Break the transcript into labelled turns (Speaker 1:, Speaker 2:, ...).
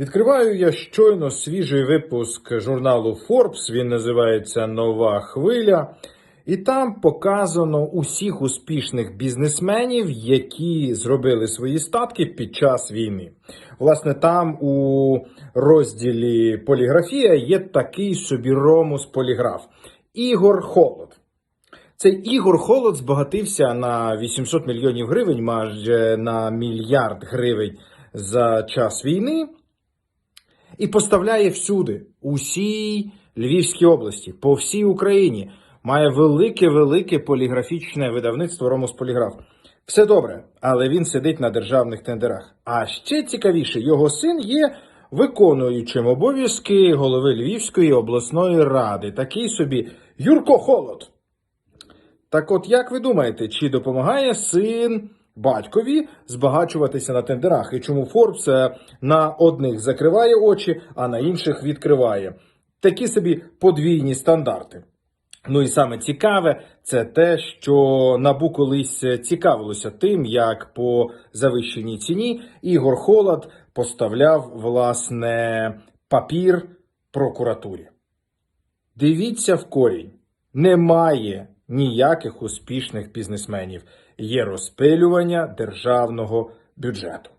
Speaker 1: Відкриваю я щойно свіжий випуск журналу Forbes. Він називається Нова хвиля. І там показано усіх успішних бізнесменів, які зробили свої статки під час війни. Власне, там у розділі Поліграфія є такий собі Ромус Поліграф Ігор Холод. Цей Ігор Холод збагатився на 800 мільйонів гривень, майже на мільярд гривень за час війни, і поставляє всюди, у всій Львівській області, по всій Україні. Має велике-велике поліграфічне видавництво Ромус Поліграф. Все добре, але він сидить на державних тендерах. А ще цікавіше, його син є виконуючим обов'язки голови Львівської обласної ради. Такий собі Юрко Холод. Так от, як ви думаєте, чи допомагає син батькові збагачуватися на тендерах? І чому Форбс е, на одних закриває очі, а на інших відкриває? Такі собі подвійні стандарти. Ну і саме цікаве, це те, що Набу колись цікавилося тим, як по завищеній ціні Ігор Холод поставляв власне папір прокуратурі. Дивіться в корінь. Немає ніяких успішних бізнесменів. Є розпилювання державного бюджету.